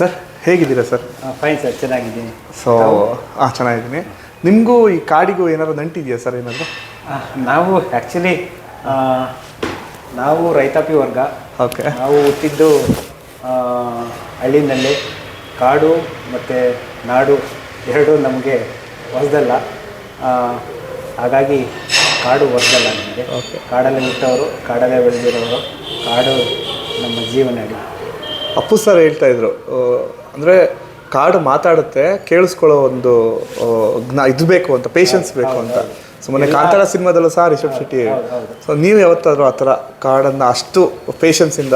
Sir ಹೇಗಿದ್ದೀರಾ sir? Fine sir ಚೆನ್ನಾಗಿದ್ದೀನಿ. So ಹಾಂ ಚೆನ್ನಾಗಿದ್ದೀನಿ. ನಿಮಗೂ ಈ ಕಾಡಿಗೂ ಏನಾದ್ರು ನಂಟಿದೆಯಾ ಸರ್ ಏನಾದರೂ? ನಾವು ಆ್ಯಕ್ಚುಲಿ ನಾವು ರೈತಾಪಿ ವರ್ಗ. ಓಕೆ. ನಾವು ಹುಟ್ಟಿದ್ದು ಹಳ್ಳಿನಲ್ಲಿ. ಕಾಡು ಮತ್ತು ನಾಡು ಎರಡೂ ನಮಗೆ ಹೊಸದಲ್ಲ. ಹಾಗಾಗಿ ಕಾಡು ಹೊಸದಲ್ಲ ನಮಗೆ. ಓಕೆ. ಕಾಡಲ್ಲಿ ಹುಟ್ಟವರು ಕಾಡಲ್ಲೇ ಬೆಳೆದಿರೋರು ಕಾಡು ನಮ್ಮ ಜೀವನಾಡಿ ಅಪ್ಪು ಸರ್ ಹೇಳ್ತಾ ಇದ್ರು ಅಂದರೆ ಕಾಡು ಮಾತಾಡುತ್ತೆ ಕೇಳಿಸ್ಕೊಳ್ಳೋ ಒಂದು ಜ್ಞಾ ಇದು ಬೇಕು ಅಂತ ಪೇಷನ್ಸ್ ಬೇಕು ಅಂತ. ಸುಮ್ಮನೆ ಮೊನ್ನೆ ಕಾಂತಾರ ಸಿನಿಮಾದಲ್ಲೂ ಸಹ ರಿಷಬ್ ಶೆಟ್ಟಿ ಸೊ ನೀವು ಯಾವತ್ತಾದ್ರೂ ಆ ಥರ ಕಾಡನ್ನು ಅಷ್ಟು ಪೇಷನ್ಸಿಂದ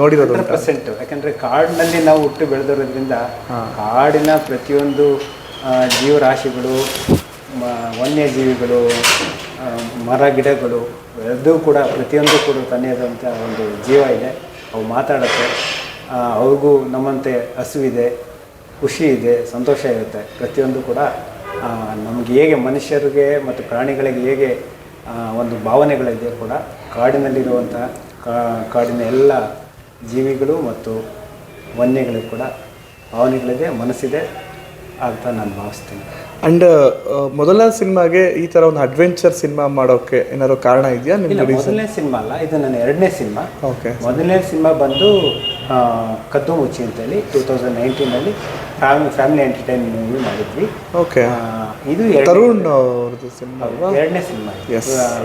ನೋಡಿರೋದು ಪ್ರೆಸೆಂಟ್. ಯಾಕಂದರೆ ಕಾಡಿನಲ್ಲಿ ನಾವು ಹುಟ್ಟು ಬೆಳೆದಿರೋದ್ರಿಂದ ಕಾಡಿನ ಪ್ರತಿಯೊಂದು ಜೀವರಾಶಿಗಳು ವನ್ಯಜೀವಿಗಳು ಮರ ಗಿಡಗಳು ಎಲ್ಲದೂ ಕೂಡ ಪ್ರತಿಯೊಂದು ಕೂಡ ತನ್ನದಂಥ ಒಂದು ಜೀವ ಇದೆ. ಅವು ಮಾತಾಡುತ್ತೆ. ಅವ್ರಿಗೂ ನಮ್ಮಂತೆ ಹಸುವಿದೆ ಖುಷಿ ಇದೆ ಸಂತೋಷ ಇರುತ್ತೆ. ಪ್ರತಿಯೊಂದು ಕೂಡ ನಮಗೆ ಹೇಗೆ ಮನುಷ್ಯರಿಗೆ ಮತ್ತು ಪ್ರಾಣಿಗಳಿಗೆ ಹೇಗೆ ಒಂದು ಭಾವನೆಗಳಿದೆ ಕೂಡ ಕಾಡಿನಲ್ಲಿರುವಂಥ ಕಾಡಿನ ಎಲ್ಲ ಜೀವಿಗಳು ಮತ್ತು ವನ್ಯಗಳಿಗೆ ಕೂಡ ಭಾವನೆಗಳಿದೆ ಮನಸ್ಸಿದೆ ಅಂತ ನಾನು ಭಾವಿಸ್ತೀನಿ. ಅಂಡ್ ಮೊದಲ ಸಿನಿಮಾಗೆ ಈ ಥರ ಒಂದು ಅಡ್ವೆಂಚರ್ ಸಿನಿಮಾ ಮಾಡೋಕ್ಕೆ ಏನಾದ್ರು ಕಾರಣ ಇದೆಯಾ? ಮೊದಲನೇ ಸಿನಿಮಾ ಅಲ್ಲ ಇದು ನನ್ನ ಎರಡನೇ ಸಿನಿಮಾ. ಓಕೆ ಮೊದಲನೇ ಸಿನಿಮಾ ಬಂದು ಕದ್ದು ಮುಚ್ಚಿ ಅಂತೇಳಿ ಟೂ ತೌಸಂಡ್ ನೈನ್ಟೀನಲ್ಲಿ ಫ್ಯಾಮಿಲಿ ಫ್ಯಾಮಿಲಿ ಎಂಟರ್ಟೈನ್ ಮೂವಿ ಮಾಡಿದ್ವಿ. ಓಕೆ ಇದು ತರುಣ್ ಅವ್ರದ್ದು ಸಿನಿಮಾ ಎರಡನೇ ಸಿನಿಮಾ.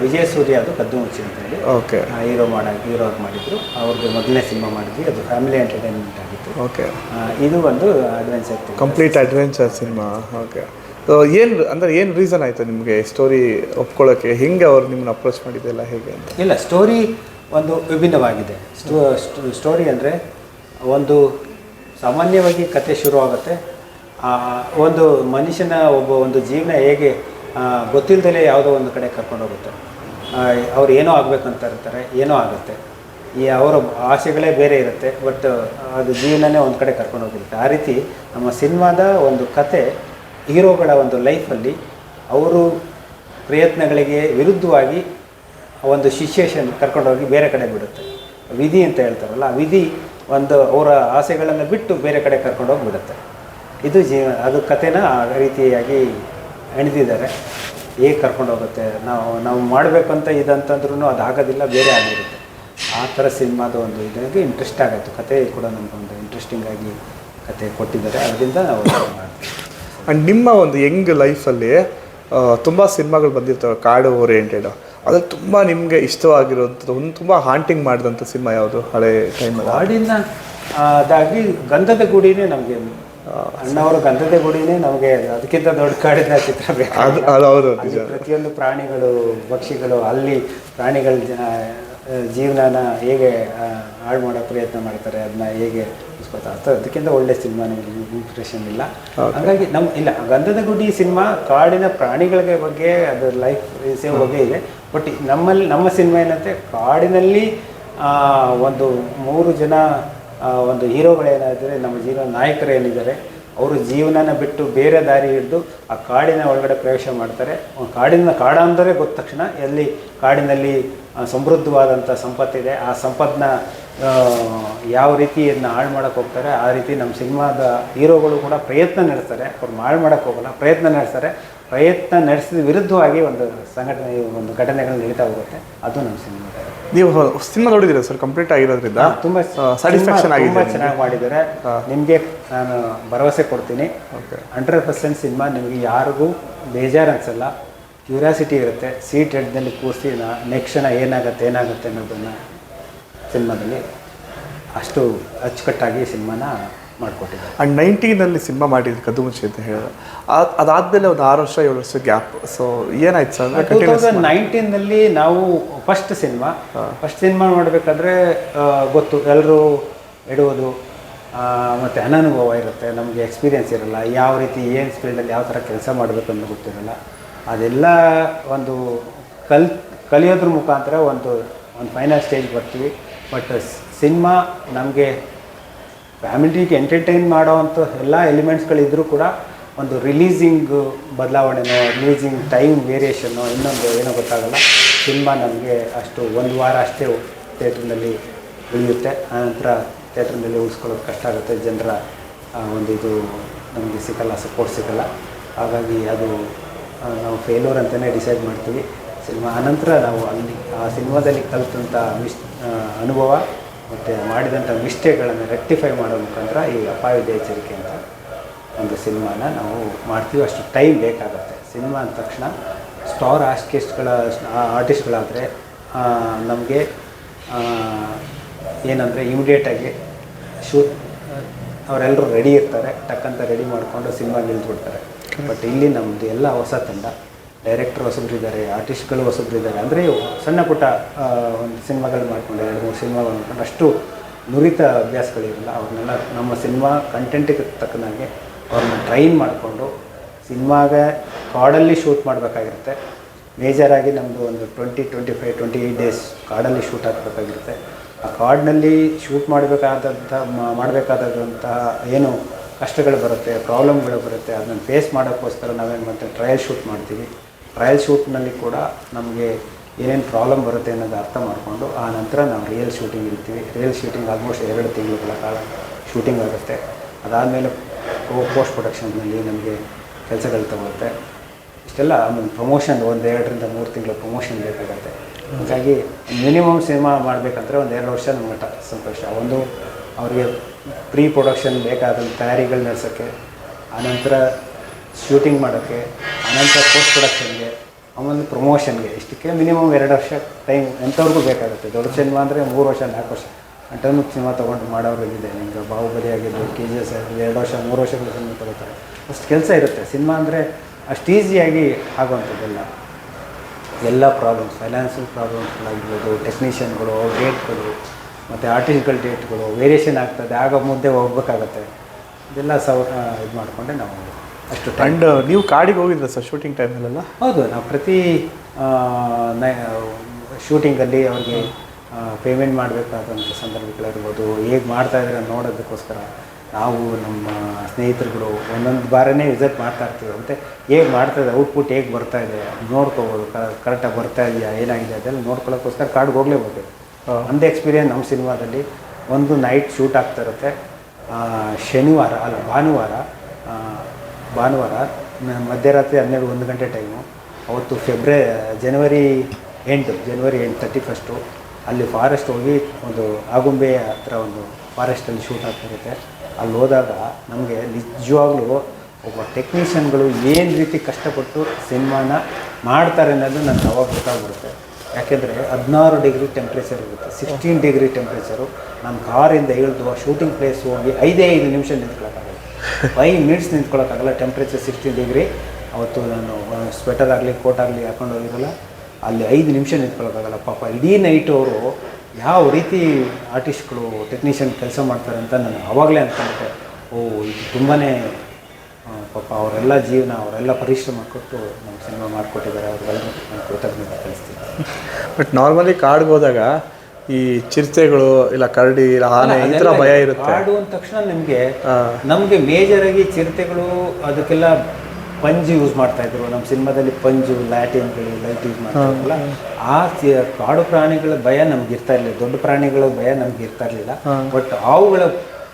ವಿಜಯ ಸೂರ್ಯ ಅದು ಕದ್ದು ಮುಚ್ಚಿ ಅಂತೇಳಿ ಓಕೆ ಹೀರೋ ಮಾಡ ಹೀರೋ ಮಾಡಿದ್ರು. ಅವ್ರದ್ದು ಮೊದಲನೇ ಸಿನಿಮಾ ಮಾಡಿದ್ವಿ ಅದು ಫ್ಯಾಮಿಲಿ ಎಂಟರ್ಟೈನ್ಮೆಂಟ್ ಆಗಿತ್ತು. ಓಕೆ ಇದು ಒಂದು adventure complete adventure cinema. Okay so ಏನು ಅಂದರೆ ಏನು ರೀಸನ್ ಆಯಿತು ನಿಮಗೆ ಸ್ಟೋರಿ ಒಪ್ಕೊಳ್ಳೋಕ್ಕೆ ಹೆಂಗೆ ಅವ್ರು ನಿಮ್ಮನ್ನ ಅಪ್ರೋಚ್ ಮಾಡಿದ್ದೆಲ್ಲ ಹೇಗೆ ಅಂತ? ಇಲ್ಲ ಸ್ಟೋರಿ ಒಂದು ವಿಭಿನ್ನವಾಗಿದೆ. ಸ್ಟೋರಿ ಅಂದರೆ ಒಂದು ಸಾಮಾನ್ಯವಾಗಿ ಕತೆ ಶುರುವಾಗುತ್ತೆ ಒಂದು ಮನುಷ್ಯನ ಒಬ್ಬ ಒಂದು ಜೀವನ ಹೇಗೆ ಗೊತ್ತಿಲ್ಲದಲೇ ಯಾವುದೋ ಒಂದು ಕಡೆ ಕರ್ಕೊಂಡೋಗುತ್ತೆ ಅವ್ರು ಏನೋ ಆಗಬೇಕಂತ ಇರ್ತಾರೆ, ಏನೋ ಆಗುತ್ತೆ. ಈ ಅವರ ಆಸೆಗಳೇ ಬೇರೆ ಇರುತ್ತೆ, ಬಟ್ ಅದು ಜೀವನನೇ ಒಂದು ಕಡೆ ಕರ್ಕೊಂಡು ಆ ರೀತಿ ನಮ್ಮ ಸಿನಿಮಾದ ಒಂದು ಕತೆ ಹೀರೋಗಳ ಒಂದು ಲೈಫಲ್ಲಿ ಅವರು ಪ್ರಯತ್ನಗಳಿಗೆ ವಿರುದ್ಧವಾಗಿ ಒಂದು ಸಿಚುಯೇಷನ್ ಕರ್ಕೊಂಡೋಗಿ ಬೇರೆ ಕಡೆ ಬಿಡುತ್ತೆ. ವಿಧಿ ಅಂತ ಹೇಳ್ತಾರಲ್ಲ ವಿಧಿ ಒಂದು ಅವರ ಆಸೆಗಳನ್ನು ಬಿಟ್ಟು ಬೇರೆ ಕಡೆ ಕರ್ಕೊಂಡೋಗಿ ಬಿಡುತ್ತೆ. ಇದು ಜೀವ ಅದು ಕಥೆನ ಆ ರೀತಿಯಾಗಿ ಎಣಿದಿದ್ದಾರೆ. ಹೇಗೆ ಕರ್ಕೊಂಡೋಗುತ್ತೆ, ನಾವು ನಾವು ಮಾಡಬೇಕಂತ ಇದಂತಂದ್ರೂ ಅದು ಆಗೋದಿಲ್ಲ ಬೇರೆ ಆಗಿರುತ್ತೆ. ಆ ಥರ ಸಿನಿಮಾದ ಒಂದು ಇದಾಗಿ ಇಂಟ್ರೆಸ್ಟ್ ಆಗುತ್ತೆ ಕತೆ ಕೂಡ ನಮಗೊಂದು ಇಂಟ್ರೆಸ್ಟಿಂಗ್ ಆಗಿ ಕತೆ ಕೊಟ್ಟಿದ್ದಾರೆ. ಅದರಿಂದ ನಾವು ಆ್ಯಂಡ್ ನಿಮ್ಮ ಒಂದು ಯಂಗ್ ಲೈಫಲ್ಲಿ ತುಂಬ ಸಿನಿಮಾಗಳು ಬಂದಿರ್ತವೆ. ಕಾಡು ಓರಿಯೆಂಟೆಡ್ ಅದ್ರಲ್ಲಿ ತುಂಬ ನಿಮಗೆ ಇಷ್ಟವಾಗಿರೋಂಥದ್ದು ಒಂದು ತುಂಬ ಹಾಂಟಿಂಗ್ ಮಾಡಿದಂಥ ಸಿನಿಮಾ ಯಾವುದು ಹಳೆ ಟೈಮಲ್ಲಿ ಹಾಡಿನ ಅದಾಗಿ ಗಂಧದ ಗುಡಿನೇ ನಮಗೆ ಅಣ್ಣವರ ಗಂಧದ ಗುಡಿನೇ ನಮಗೆ ಅದಕ್ಕಿಂತ ದೊಡ್ಡ ಕಾಡಿನ ಚಿತ್ರ ಬೇಕು ಪ್ರತಿಯೊಂದು ಪ್ರಾಣಿಗಳು ಪಕ್ಷಿಗಳು ಅಲ್ಲಿ ಪ್ರಾಣಿಗಳ ಜೀವನನ ಹೇಗೆ ಹಾಳು ಮಾಡೋ ಪ್ರಯತ್ನ ಮಾಡ್ತಾರೆ ಅದನ್ನ ಹೇಗೆ ಅದಕ್ಕಿಂತ ಒಳ್ಳೆ ಸಿನಿಮಾ ನಮಗೆ ಇಂಪ್ರೆಷನ್ ಇಲ್ಲ. ಹಾಗಾಗಿ ನಮ್ಮ ಇಲ್ಲ ಗಂಧದ ಗುಡಿ ಸಿನಿಮಾ ಕಾಡಿನ ಪ್ರಾಣಿಗಳ ಬಗ್ಗೆ ಅದ್ರ ಲೈಫ್ ಸೇವ್ ಬಗ್ಗೆ ಇದೆ. ಬಟ್ ನಮ್ಮಲ್ಲಿ, ನಮ್ಮ ಸಿನಿಮಾ ಏನಂತೆ ಕಾಡಿನಲ್ಲಿ ಒಂದು ಮೂರು ಜನ ಒಂದು ಹೀರೋಗಳೇನಾದರೆ ನಮ್ಮ ಜೀವನ ನಾಯಕರು ಏನಿದ್ದಾರೆ, ಅವರು ಜೀವನನ ಬಿಟ್ಟು ಬೇರೆ ದಾರಿ ಹಿಡಿದು ಆ ಕಾಡಿನ ಒಳಗಡೆ ಪ್ರವೇಶ ಮಾಡ್ತಾರೆ. ಕಾಡಿನ ಕಾಡ ಅಂದರೆ ಗೊತ್ತ ತಕ್ಷಣ ಎಲ್ಲಿ ಕಾಡಿನಲ್ಲಿ ಸಮೃದ್ಧವಾದಂಥ ಸಂಪತ್ತಿದೆ, ಆ ಸಂಪತ್ತನ್ನ ಯಾವ ರೀತಿ ಇದನ್ನ ಹಾಳು ಮಾಡೋಕ್ಕೆ ಹೋಗ್ತಾರೆ, ಆ ರೀತಿ ನಮ್ಮ ಸಿನಿಮಾದ ಹೀರೋಗಳು ಕೂಡ ಪ್ರಯತ್ನ ನಡೆಸ್ತಾರೆ. ಅವ್ರು ಹಾಳು ಮಾಡೋಕ್ಕೆ ಹೋಗಲ್ಲ, ಪ್ರಯತ್ನ ನಡೆಸ್ತಾರೆ. ಪ್ರಯತ್ನ ನಡೆಸಿದ ವಿರುದ್ಧವಾಗಿ ಒಂದು ಸಂಘಟನೆ ಒಂದು ಘಟನೆಗಳು ನಡೀತಾ ಹೋಗುತ್ತೆ. ಅದು ನಮ್ಮ ಸಿನಿಮಾ. ನೀವು ಸಿನಿಮಾ ನೋಡಿದಿರ ಸರ್? ಕಂಪ್ಲೀಟ್ ಆಗಿರೋದ್ರಿಂದ? ತುಂಬ ಸ್ಯಾಟಿಸ್ಫ್ಯಾಕ್ಷನ್ ಆಗಿದೆ ತುಂಬ ಚೆನ್ನಾಗಿ ಮಾಡಿದ್ದಾರೆ. ನಿಮಗೆ ನಾನು ಭರವಸೆ ಕೊಡ್ತೀನಿ. ಹಂಡ್ರೆಡ್ ಪರ್ಸೆಂಟ್ ಸಿನಿಮಾ ನಿಮಗೆ ಯಾರಿಗೂ ಬೇಜಾರು ಅನ್ಸಲ್ಲ. ಕ್ಯೂರಿಯಾಸಿಟಿ ಇರುತ್ತೆ. ಸೀಟ್ ಹೆಡ್ನಲ್ಲಿ ಕೂರಿಸಿ ನಾ ನೆಕ್ಸ್ಟ್ ಕ್ಷಣ ಏನಾಗುತ್ತೆ ಏನಾಗುತ್ತೆ ಅನ್ನೋದನ್ನು ಸಿನಿಮಾದಲ್ಲಿ ಅಷ್ಟು ಅಚ್ಚುಕಟ್ಟಾಗಿ ಸಿನಿಮಾನ ಮಾಡಿಕೊಟ್ಟಿದ್ದಾರೆ. ಆ್ಯಂಡ್ ನೈನ್ಟೀನಲ್ಲಿ ಸಿನಿಮಾ ಮಾಡಿದ್ದು ಕದ್ದು ಮುಚ್ಚಿ ಅಂತ ಹೇಳಿದ್ರು ಅದಾದಮೇಲೆ ಅದಾದ್ಮೇಲೆ ಒಂದು ಆರು ವರ್ಷ ಏಳು ವರ್ಷ ಗ್ಯಾಪ್ ಸೊ ಏನಾಯ್ತು ಸರ್? ಅಂದರೆ ಟೂ ತೌಸಂಡ್ ನೈನ್ಟೀನಲ್ಲಿ ನಾವು ಫಸ್ಟ್ ಸಿನಿಮಾ ಫಸ್ಟ್ ಸಿನಿಮಾ ಮಾಡಬೇಕಾದ್ರೆ ಗೊತ್ತು ಎಲ್ಲರೂ ಇಡುವುದು ಮತ್ತು ಮತ್ತೆ ಅನನುಭವ ಇರುತ್ತೆ. ನಮಗೆ ಎಕ್ಸ್ಪೀರಿಯೆನ್ಸ್ ಇರಲ್ಲ. ಯಾವ ರೀತಿ ಏನು ಫೀಲ್ಡಲ್ಲಿ ಯಾವ ಥರ ಕೆಲಸ ಮಾಡಬೇಕು ಅನ್ನೋ ಗೊತ್ತಿರಲ್ಲ. ಅದೆಲ್ಲ ಒಂದು ಕಲ್ ಕಲಿಯೋದ್ರ ಮುಖಾಂತರ ಒಂದು ಒಂದು ಫೈನಲ್ ಸ್ಟೇಜ್ ಬರ್ತೀವಿ. ಬಟ್ ಸಿನಿಮಾ ನಮಗೆ ಫ್ಯಾಮಿಲಿಗೆ ಎಂಟರ್ಟೈನ್ ಮಾಡೋವಂಥ ಎಲ್ಲ ಎಲಿಮೆಂಟ್ಸ್ಗಳಿದ್ದರೂ ಕೂಡ ಒಂದು ರಿಲೀಸಿಂಗ್ ಬದಲಾವಣೆನೋ, ರಿಲೀಸಿಂಗ್ ಟೈಮ್ ವೇರಿಯೇಷನ್ನು ಇನ್ನೊಂದು ಏನೋ ಗೊತ್ತಾಗಲ್ಲ. ಸಿನಿಮಾ ನಮಗೆ ಅಷ್ಟು ಒಂದು ವಾರ ಅಷ್ಟೇ ಥಿಯೇಟ್ರ್ನಲ್ಲಿ ಉಳಿಯುತ್ತೆ. ಆನಂತರ ಥಿಯೇಟ್ರ್ನಲ್ಲಿ ಉಳಿಸ್ಕೊಳ್ಳೋದು ಕಷ್ಟ ಆಗುತ್ತೆ. ಜನರ ಒಂದು ಇದು ನಮಗೆ ಸಿಕ್ಕಲ್ಲ ಸಪೋರ್ಟ್ ಸಿಕ್ಕಲ್ಲ ಹಾಗಾಗಿ ಅದು ನಾವು ಫೇಲೋರ್ ಅಂತಲೇ ಡಿಸೈಡ್ ಮಾಡ್ತೀವಿ. ಸಿನಿಮಾ, ಆನಂತರ ನಾವು ಅಲ್ಲಿ ಆ ಸಿನಿಮಾದಲ್ಲಿ ಕಲಿತಂಥ ಮಿಸ್ ಅನುಭವ. ಮತ್ತು ಮಾಡಿದಂಥ ಮಿಸ್ಟೇಕ್ಗಳನ್ನು ರೆಕ್ಟಿಫೈ ಮಾಡೋ ಮುಖಾಂತರ ಈ ಅಪಾಯದ ಎಚ್ಚರಿಕೆ ಅಂತ ಒಂದು ಸಿನಿಮಾನ ನಾವು ಮಾಡ್ತೀವಿ. ಅಷ್ಟು ಟೈಮ್ ಬೇಕಾಗುತ್ತೆ. ಸಿನಿಮಾ ಅಂದ ತಕ್ಷಣ ಸ್ಟಾರ್ ಆರ್ಟಿಸ್ಟ್ಗಳ ಆರ್ಟಿಸ್ಟ್ಗಳಾದರೆ ನಮಗೆ ಏನಂದರೆ ಇಮಿಡಿಯೇಟಾಗಿ ಶೂಟ್ ಅವರೆಲ್ಲರೂ ರೆಡಿ ಇರ್ತಾರೆ. ಟಕ್ಕಂತ ರೆಡಿ ಮಾಡಿಕೊಂಡು ಸಿನಿಮಾ ನಿಲ್ಸ್ಬಿಡ್ತಾರೆ ಬಟ್ ಇಲ್ಲಿ ನಮ್ಮದು ಎಲ್ಲ ಹೊಸ ತಂಡ. ಡೈರೆಕ್ಟರ್ ಹೊಸಬ್ರಿದ್ದಾರೆ ಆರ್ಟಿಸ್ಟ್ಗಳು ಹೊಸಬ್ರಿದ್ದಾರೆ ಅಂದರೆ ಸಣ್ಣ ಪುಟ್ಟ ಒಂದು ಸಿನಿಮಾಗಳು ಮಾಡಿಕೊಂಡು ಎರಡು, ಮೂರು ಸಿನಿಮಾಗಳು ಮಾಡ್ಕೊಂಡು ಅಷ್ಟು ನುರಿತ ಅಭ್ಯಾಸಗಳಿರಲ್ಲ. ಅವ್ರನ್ನೆಲ್ಲ ನಮ್ಮ ಸಿನಿಮಾ ಕಂಟೆಂಟಿಗೆ ತಕ್ಕನಾಗೆ ಅವ್ರನ್ನ ಟ್ರೈನ್ ಮಾಡಿಕೊಂಡು ಸಿನಿಮಾಗೆ ಕಾಡಲ್ಲಿ ಶೂಟ್ ಮಾಡಬೇಕಾಗಿರುತ್ತೆ. ಮೇಜರಾಗಿ ನಮ್ಮದು ಒಂದು twenty twenty five twenty eight days ಕಾಡಲ್ಲಿ ಶೂಟ್ ಆಗಬೇಕಾಗಿರುತ್ತೆ ಆ ಕಾಡಿನಲ್ಲಿ ಶೂಟ್ ಮಾಡಬೇಕಾದಂಥ ಮಾಡಬೇಕಾದಂತಹ ಏನು ಕಷ್ಟಗಳು ಬರುತ್ತೆ ಪ್ರಾಬ್ಲಮ್ಗಳು ಬರುತ್ತೆ, ಅದನ್ನು ಫೇಸ್ ಮಾಡೋಕ್ಕೋಸ್ಕರ ನಾವೇನು ಮಾಡ್ತೀವಿ ಟ್ರಯಲ್ ಶೂಟ್ ಮಾಡ್ತೀವಿ. ಟ್ರಯಲ್ ಶೂಟ್ನಲ್ಲಿ ಕೂಡ ನಮಗೆ ಏನೇನು ಪ್ರಾಬ್ಲಮ್ ಬರುತ್ತೆ ಅನ್ನೋದು ಅರ್ಥ ಮಾಡಿಕೊಂಡು ಆ ನಂತರ ನಾವು ರಿಯಲ್ ಶೂಟಿಂಗ್ ಇರ್ತೀವಿ. ರಿಯಲ್ ಶೂಟಿಂಗ್ ಆಲ್ಮೋಸ್ಟ್ ಎರಡು ತಿಂಗಳುಗಳ ಕಾಲ ಶೂಟಿಂಗ್ ಆಗುತ್ತೆ. ಅದಾದಮೇಲೆ ಪೋಸ್ಟ್ ಪ್ರೊಡಕ್ಷನ್ನಲ್ಲಿ ನಮಗೆ ಕೆಲಸಗಳು ತಗೊಳುತ್ತೆ ಇಷ್ಟೆಲ್ಲ ಆಮೇಲೆ ಪ್ರಮೋಷನ್ ಒಂದು ಎರಡರಿಂದ ಮೂರು ತಿಂಗಳ ಪ್ರಮೋಷನ್ ಬೇಕಾಗುತ್ತೆ. ಹಾಗಾಗಿ ಮಿನಿಮಮ್ ಸಿನಿಮಾ ಮಾಡಬೇಕಂದ್ರೆ ಒಂದು ಎರಡು ವರ್ಷ ನಮ್ಗೆ ಟ ಸಂತೋಷ. ಒಂದು ಅವರಿಗೆ ಪ್ರೀ ಪ್ರೊಡಕ್ಷನ್ ಬೇಕಾದಂಥ ತಯಾರಿಗಳು ನಡೆಸೋಕ್ಕೆ ಆನಂತರ ಶೂಟಿಂಗ್ ಮಾಡೋಕ್ಕೆ ಆನಂತರ ಪೋಸ್ಟ್ ಪ್ರೊಡಕ್ಷನ್ಗೆ ಆಮೇಲೆ ಪ್ರಮೋಷನ್ಗೆ ಇಷ್ಟಕ್ಕೆ ಮಿನಿಮಮ್ ಎರಡು ವರ್ಷ ಟೈಮ್ ಎಂಥವ್ರಿಗೂ ಬೇಕಾಗುತ್ತೆ. ದೊಡ್ಡ ಸಿನಿಮಾ ಅಂದರೆ ಮೂರು ವರ್ಷ, ನಾಲ್ಕು ವರ್ಷ. ಟೈಮಿಗೆ ಸಿನಿಮಾ ತೊಗೊಂಡು ಮಾಡೋರು ಇದೆ ನಿಮ್ಗೆ ಬಾಹುಬಲಿ ಆಗಿದ್ದು ಕೆ ಜಿ ಎಸ್ ಆಗಿದ್ದು ಎರಡು ವರ್ಷ, ಮೂರು ವರ್ಷಗಳ ಸಿನಿಮಾ ತಗೋತಾರೆ. ಅಷ್ಟು ಕೆಲಸ ಇರುತ್ತೆ. ಸಿನಿಮಾ ಅಂದರೆ ಅಷ್ಟು ಈಸಿಯಾಗಿ ಆಗುವಂಥದ್ದೆಲ್ಲ. ಎಲ್ಲ ಪ್ರಾಬ್ಲಮ್ಸ್ ಫೈನಾನ್ಸಿಯಲ್ ಪ್ರಾಬ್ಲಮ್ಸ್ಗಳಾಗಿರ್ಬೋದು ಟೆಕ್ನಿಷಿಯನ್ಗಳು ಡೇಟ್ಗಳು ಮತ್ತು ಆರ್ಟಿಸ್ಟ್ಗಳ ಡೇಟ್ಗಳು ವೇರಿಯೇಷನ್ ಆಗ್ತದೆ. ಆಗ ಮುಂದೆ ಹೋಗ್ಬೇಕಾಗತ್ತೆ. ಇದೆಲ್ಲ ಸವ ಇದು ಮಾಡಿಕೊಂಡೆ ನಾವು. ಅಷ್ಟು ಟೈಮ್ ಅಂಡ್ ನೀವು ಕಾಡಿಗೆ ಹೋಗಿದ್ರ ಸರ್ ಶೂಟಿಂಗ್ ಟೈಮಲ್ಲೆಲ್ಲ ಹೌದು ನಾವು ಪ್ರತಿ ಶೂಟಿಂಗಲ್ಲಿ ಅವ್ರಿಗೆ ಪೇಮೆಂಟ್ ಮಾಡಬೇಕಾದಂಥ ಸಂದರ್ಭಗಳಿರ್ಬೋದು ಹೇಗೆ ಮಾಡ್ತಾ ಇದ್ದಾರೆ ನೋಡೋದಕ್ಕೋಸ್ಕರ ನಾವು ನಮ್ಮ ಸ್ನೇಹಿತರುಗಳು ಒಂದೊಂದು ಬಾರನೇ ವಿಸಿಟ್ ಮಾಡ್ತಾ ಇರ್ತೀವಿ. ಮತ್ತು ಹೇಗೆ ಮಾಡ್ತಾ ಇದೆ ಔಟ್ಪುಟ್ ಹೇಗೆ ಬರ್ತಾ ಇದೆ ನೋಡ್ಕೋಬೋದು ಕರೆಕ್ಟಾಗಿ ಬರ್ತಾ ಇದೆಯಾ ಏನಾಗಿದೆ ಅದೆಲ್ಲ ನೋಡ್ಕೊಳ್ಳೋಕ್ಕೋಸ್ಕರ ಕಾಡ್ಗೆ ಹೋಗಲೇಬೇಕು. ಒಂದು ಎಕ್ಸ್ಪೀರಿಯನ್ಸ್ ನಮ್ಮ ಸಿನಿಮಾದಲ್ಲಿ. ಒಂದು ನೈಟ್ ಶೂಟ್ ಆಗ್ತಾ ಇರುತ್ತೆ. ಶನಿವಾರ ಅಲ್ಲ ಭಾನುವಾರ ಭಾನುವಾರ ಮಧ್ಯರಾತ್ರಿ ಹನ್ನೆರಡು ಒಂದು ಗಂಟೆ ಟೈಮು ಅವತ್ತು ಫೆಬ್ರ ಜನವರಿ ಎಂಟು ಜನವರಿ ಎಂಟು ತರ್ಟಿ ಫಸ್ಟು ಅಲ್ಲಿ ಫಾರೆಸ್ಟ್ ಹೋಗಿ ಒಂದು ಆಗುಂಬೆ ಹತ್ರ ಒಂದು ಫಾರೆಸ್ಟಲ್ಲಿ ಶೂಟ್ ಆಗ್ತಿರುತ್ತೆ ಅಲ್ಲಿ ಹೋದಾಗ ನಮಗೆ ನಿಜವಾಗ್ಲೂ ಒಬ್ಬ ಟೆಕ್ನಿಷಿಯನ್ಗಳು ಏನು ರೀತಿ ಕಷ್ಟಪಟ್ಟು ಸಿನಿಮಾನ ಮಾಡ್ತಾರೆ ಅನ್ನೋದು ನನಗೆ ಅವಾಗ ಗೊತ್ತಾಗ್ಬಿಡುತ್ತೆ. ಯಾಕೆಂದರೆ ಹದಿನಾರು ಡಿಗ್ರಿ ಟೆಂಪ್ರೇಚರ್ ಇರುತ್ತೆ ಸಿಕ್ಸ್ಟೀನ್ ಡಿಗ್ರಿ ಟೆಂಪ್ರೇಚರು ನಮ್ಮ ಕಾರಿಂದ ಇಳಿದು ಶೂಟಿಂಗ್ ಪ್ಲೇಸ್ ಹೋಗಿ ಐದೇ ಐದು ನಿಮಿಷ ನಿಂತ್ಕೊಳ್ಳೋಕ್ಕಾಗಲ್ಲ ಫೈವ್ ಮಿನಿಟ್ಸ್ ನಿಂತ್ಕೊಳ್ಳೋಕ್ಕಾಗಲ್ಲ ಟೆಂಪ್ರೇಚರ್ ಸಿಕ್ಸ್ಟೀನ್ ಡಿಗ್ರಿ ಅವತ್ತು ನಾನು ಸ್ವೆಟರ್ ಆಗಲಿ ಕೋಟ್ ಆಗಲಿ ಹಾಕೊಂಡು ಹೋಗಿರಲ್ಲ ಅಲ್ಲಿ ಐದು ನಿಮಿಷ ನಿಂತ್ಕೊಳ್ಳೋಕ್ಕಾಗಲ್ಲ ಪಾಪ. ಇಡೀ ನೈಟ್ ಅವರು ಯಾವ ರೀತಿ ಆರ್ಟಿಸ್ಟ್ಗಳು ಟೆಕ್ನಿಷಿಯನ್ ಕೆಲಸ ಮಾಡ್ತಾರೆ ಅಂತ ನಾನು ಆವಾಗಲೇ ಅಂದ್ಕೊಂಡೆ ಓ, ಇದು ತುಂಬಾ ಪಾಪ ಅವರೆಲ್ಲ ಜೀವನ, ಅವರೆಲ್ಲ ಪರಿಶ್ರಮ ಕೊಟ್ಟು ನಮ್ಮ ಸಿನಿಮಾ ಮಾಡಿಕೊಟ್ಟಿದ್ದಾರೆ. ಅವ್ರಿಗೆಲ್ಲ ನಾನು ಕೃತಜ್ಞತೆ ಕಳಿಸ್ತೀನಿ ಬಟ್ ನಾರ್ಮಲಿ ಕಾಡ್ಗೆ ಹೋದಾಗ ಈ ಚಿರತೆಗಳು ಇಲ್ಲ ಕರಡಿ ಇಲ್ಲ ಆನೆ ಈ ಥರ ಭಯ ಇರುತ್ತೆ. ಕಾಡು ಅಂದ ತಕ್ಷಣ ನಿಮಗೆ ನಮಗೆ ಮೇಜರ್ ಆಗಿ ಚಿರತೆಗಳು ಅದಕ್ಕೆಲ್ಲ ಪಂಜ್ ಯೂಸ್ ಮಾಡ್ತಾ ಇದ್ರು. ನಮ್ಮ ಸಿನಿಮಾದಲ್ಲಿ ಪಂಜು ಲ್ಯಾಟಿನ್ಗಳು ಲೈಟ್ ಯೂಸ್ ಮಾಡ್ತಾ ಇದ್ರಲ್ಲ ಆ ಕಾಡು ಪ್ರಾಣಿಗಳ ಭಯ ನಮ್ಗೆ ಇರ್ತಾ ಇರಲಿಲ್ಲ. ದೊಡ್ಡ ಪ್ರಾಣಿಗಳ ಭಯ ನಮ್ಗೆ ಇರ್ತಾ ಇರಲಿಲ್ಲ. ಬಟ್ ಅವುಗಳ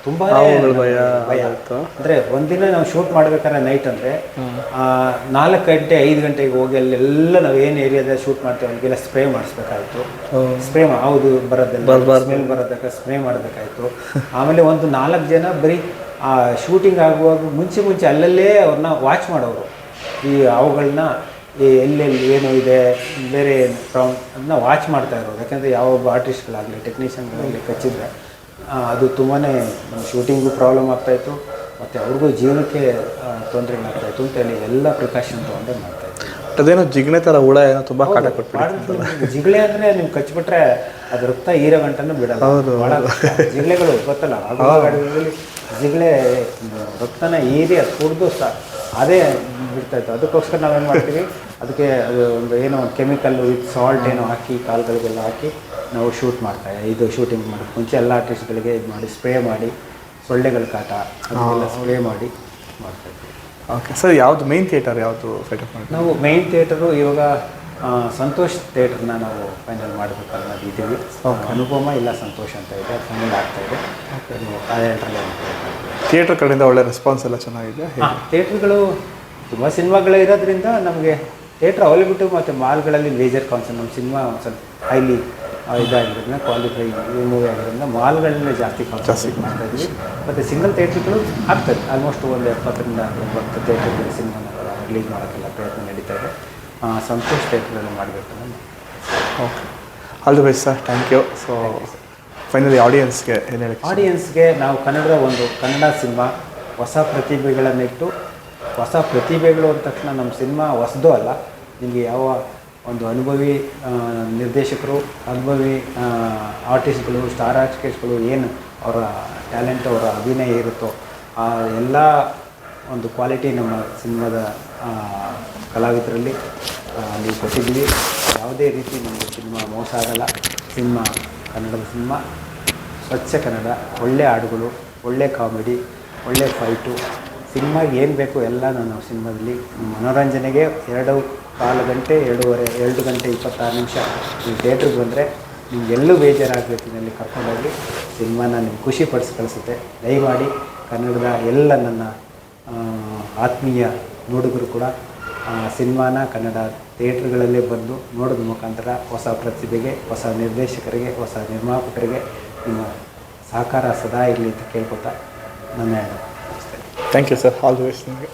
ತುಂಬಾ ಭಯ ಭಯ. ಆಯ್ತು. ಅಂದ್ರೆ ಒಂದಿನ ನಾವು ಶೂಟ್ ಮಾಡ್ಬೇಕಾದ್ರೆ ನೈಟ್ ಅಂದ್ರೆ ಆ, ನಾಲ್ಕು ಗಂಟೆ ಐದು ಗಂಟೆಗೆ ಹೋಗಿ ಅಲ್ಲೆಲ್ಲ ನಾವು ಏನು ಏರಿಯಾದಲ್ಲಿ ಶೂಟ್ ಮಾಡ್ತೀವಿ ಅಲ್ಲಿಗೆಲ್ಲ ಸ್ಪ್ರೇ ಮಾಡಿಸ್ಬೇಕಾಯ್ತು. ಸ್ಪ್ರೇ ಹೌದು ಬರೋದಿಲ್ಲ. ಸ್ಮೆಲ್ ಬರೋದಕ್ಕೆ ಸ್ಪ್ರೇ ಮಾಡಬೇಕಾಯ್ತು. ಆಮೇಲೆ ಒಂದು ನಾಲ್ಕು ಜನ ಬರೀ ಆ ಶೂಟಿಂಗ್ ಆಗುವಾಗ ಮುಂಚೆ ಮುಂಚೆ ಅಲ್ಲಲ್ಲೇ ಅವ್ರನ್ನ ವಾಚ್ ಮಾಡೋರು. ಈ ಅವುಗಳನ್ನ ಈ ಎಲ್ಲೆಲ್ಲಿ ಏನು ಇದೆ ಬೇರೆ ಪ್ರಾಬ್ಲಮ್ ಅದನ್ನ ವಾಚ್ ಮಾಡ್ತಾ ಇರೋರು. ಯಾಕಂದರೆ ಯಾವೊಬ್ಬ ಆರ್ಟಿಸ್ಟ್ಗಳಾಗಲಿ ಟೆಕ್ನಿಷಿಯನ್ಗಳಾಗಲಿ ಕಚ್ಚಿದ್ರೆ ಅದು ತುಂಬಾ ಶೂಟಿಂಗು ಪ್ರಾಬ್ಲಮ್ ಆಗ್ತಾಯಿತ್ತು ಮತ್ತು ಅವ್ರಿಗೂ ಜೀವನಕ್ಕೆ ತೊಂದರೆ ಆಗ್ತಾಯಿತ್ತು ಅಂತ ಹೇಳಿ ಎಲ್ಲ ಪ್ರಿಕಾಷನ್ ತೊಗೊಂಡೆ ಮಾಡ್ತಾಯಿತ್ತು ಅದೇನೋ ಜಿಗಣೆ ಥರ ಹುಳ ಏನೋ ತುಂಬ ಕಾಟ ಕೊಟ್ಬಿಟ್ಟು ಜಿಗಳೆ ಅಂದರೆ ನೀವು ಕಚ್ಚಿಬಿಟ್ರೆ ಅದು ರಕ್ತ ಹೀರೋ ಗಂಟನೂ ಬಿಡಲ್ಲ. ಜಿಗಳೆಗಳು ಗೊತ್ತಲ್ಲ ಜಿಗಳೆ ರಕ್ತನ ಹೀರಿ ಅದು ಕುಡಿದು ಸಹ ಅದೇ ಬಿಡ್ತಾ ಇತ್ತು. ಅದಕ್ಕೋಸ್ಕರ ನಾವೇನು ಮಾಡ್ತೀವಿ ಅದಕ್ಕೆ ಅದು ಒಂದು ಏನೋ ಒಂದು ಕೆಮಿಕಲ್ಲು ವಿತ್ ಸಾಲ್ಟ್ ಏನೋ ಹಾಕಿ ಕಾಲುಗಳಿಗೆಲ್ಲ ಹಾಕಿ ನಾವು ಶೂಟ್ ಮಾಡ್ತಾ ಇದು ಶೂಟಿಂಗ್ ಮಾಡೋಕ್ಕೆ ಮುಂಚೆ ಎಲ್ಲ ಆರ್ಟಿಸ್ಟ್ಗಳಿಗೆ ಇದು ಮಾಡಿ ಸ್ಪ್ರೇ ಮಾಡಿ ಸೊಳ್ಳೆಗಳ ಕಾಟ ಅದನ್ನೆಲ್ಲ ಸ್ಪ್ರೇ ಮಾಡಿ ಮಾಡ್ತಾ ಇದ್ವಿ. ಓಕೆ ಸರ್ ಯಾವುದು ಮೇನ್ ಥಿಯೇಟರ್ ಯಾವುದು ಸೆಟಪ್ ಮಾಡಿ ನಾವು ಮೈನ್ ಥಿಯೇಟರು ಇವಾಗ ಸಂತೋಷ್ ಥಿಯೇಟ್ರನ್ನ ನಾವು ಫೈನಲ್ ಮಾಡಬೇಕು ಅನ್ನೋದು ಇದ್ದೀವಿ ಅನುಪಮ ಇಲ್ಲ ಸಂತೋಷ್ ಅಂತ ಇದೆ ಫೈನಲ್ ಆಗ್ತಾ ಇದೆ. ಅದು ಥಿಯೇಟರ್ ಕಡೆಯಿಂದ ಒಳ್ಳೆ ರೆಸ್ಪಾನ್ಸ್ ಎಲ್ಲ ಚೆನ್ನಾಗಿದೆ ಥಿಯೇಟ್ರ್ಗಳು ತುಂಬ ಸಿನಿಮಾಗಳು ಇರೋದ್ರಿಂದ ನಮಗೆ ಥಿಯೇಟ್ರ್ ಅವೈಲಬಿಲಿಟಿ ಮತ್ತು ಮಾಲ್ಗಳಲ್ಲಿ ಮೇಜರ್ ಕಾನ್ಸೆಪ್ಟ್ ನಮ್ಮ ಸಿನಿಮಾ ಒಂದು ಸ್ವಲ್ಪ ಹೈಲಿ ಇದಾಗಿರೋದ್ರಿಂದ ಕ್ವಾಲಿಫೈ ಮೂವಿ ಆಗಿರೋದ್ರಿಂದ ಮಾಲ್ಗಳನ್ನೇ ಜಾಸ್ತಿ ಕಾನ್ಸಂಟ್ರೇಟ್ ಮಾಡ್ತಾ ಇದ್ವಿ ಮತ್ತು ಸಿಂಗಲ್ ಥಿಯೇಟ್ರ್ಗಳು ಆಗ್ತದೆ. ಆಲ್ಮೋಸ್ಟ್ ಒಂದು ಎಪ್ಪತ್ತರಿಂದ ಒಂಬತ್ತು ಥಿಯೇಟ್ರ್ಗಳು ಸಿನಿಮಾ ರಿಲೀಸ್ ಮಾಡೋಕ್ಕೆಲ್ಲ ಪ್ರಯತ್ನ ನಡೀತಾ ಇದೆ. ಸಂತೋಷ್ ಥಿಯೇಟ್ರಲ್ಲಿ ಮಾಡಬೇಕು okay all the best sir thank you so finally ಆಡಿಯನ್ಸ್ಗೆ ಏನು ಹೇಳಿ ಆಡಿಯನ್ಸ್ಗೆ ನಾವು ಕನ್ನಡದ ಒಂದು ಕನ್ನಡ ಸಿನಿಮಾ ಹೊಸ ಪ್ರತಿಭೆಗಳನ್ನಿಟ್ಟು ಹೊಸ ಪ್ರತಿಭೆಗಳು ಅಂದ ತಕ್ಷಣ ನಮ್ಮ ಸಿನಿಮಾ ಹೊಸದು ಅಲ್ಲ. ನಿಮಗೆ ಯಾವ ಒಂದು ಅನುಭವಿ ನಿರ್ದೇಶಕರು ಅನುಭವಿ ಆರ್ಟಿಸ್ಟ್ಗಳು ಸ್ಟಾರ್ ಆರ್ಟಿಸ್ಟ್ಗಳು ಏನು ಅವರ ಟ್ಯಾಲೆಂಟ್ ಅವರ ಅಭಿನಯ ಇರುತ್ತೋ ಆ ಎಲ್ಲ ಒಂದು ಕ್ವಾಲಿಟಿ ನಮ್ಮ ಸಿನಿಮಾದ ಕಲಾವಿದರಲ್ಲಿ ನೀವು ಕೊಟ್ಟಿದ್ದೀವಿ ಯಾವುದೇ ರೀತಿ ನಮಗೆ ಸಿನಿಮಾ ಮೋಸ ಆಗಲ್ಲ. ಸಿನಿಮಾ, ಕನ್ನಡದ ಸಿನಿಮಾ, ಸ್ವಚ್ಛ ಕನ್ನಡ, ಒಳ್ಳೆ ಹಾಡುಗಳು, ಒಳ್ಳೆ ಕಾಮಿಡಿ, ಒಳ್ಳೆ ಫೈಟು ಸಿನಿಮಾ ಏನು ಬೇಕು ಎಲ್ಲ ನಾನು ಸಿನಿಮಾದಲ್ಲಿ ಮನೋರಂಜನೆಗೆ ಎರಡು ಕಾಲು ಗಂಟೆ, ಎರಡೂವರೆ, ಎರಡು ಗಂಟೆ ಇಪ್ಪತ್ತಾರು ನಿಮಿಷ ನೀವು ಥಿಯೇಟ್ರಿಗೆ ಬಂದರೆ ನಿಮ್ಗೆ ಎಲ್ಲೂ ಬೇಜಾರಾಗಬೇಕು ಇಲ್ಲಿ ಕರ್ಕೊಂಡೋಗಿ ಸಿನಿಮಾನ ನಿಮ್ಗೆ ಖುಷಿ ಪಡಿಸಿ ಕಳಿಸುತ್ತೆ. ದಯಮಾಡಿ ಕನ್ನಡದ ಎಲ್ಲ ನನ್ನ ಆತ್ಮೀಯ ನೋಡುಗರು ಕೂಡ ಸಿನಿಮಾನ ಕನ್ನಡ ಥಿಯೇಟ್ರ್ಗಳಲ್ಲೇ ಬಂದು ನೋಡೋದ ಮುಖಾಂತರ ಹೊಸ ಪ್ರತಿಭೆಗೆ, ಹೊಸ ನಿರ್ದೇಶಕರಿಗೆ, ಹೊಸ ನಿರ್ಮಾಪಕರಿಗೆ ನಿಮ್ಮ ಸಹಕಾರ ಸದಾ ಇರಲಿ ಅಂತ ಕೇಳ್ಕೊತಾ ನನ್ನ thank you sir all the best ನಿಮಗೆ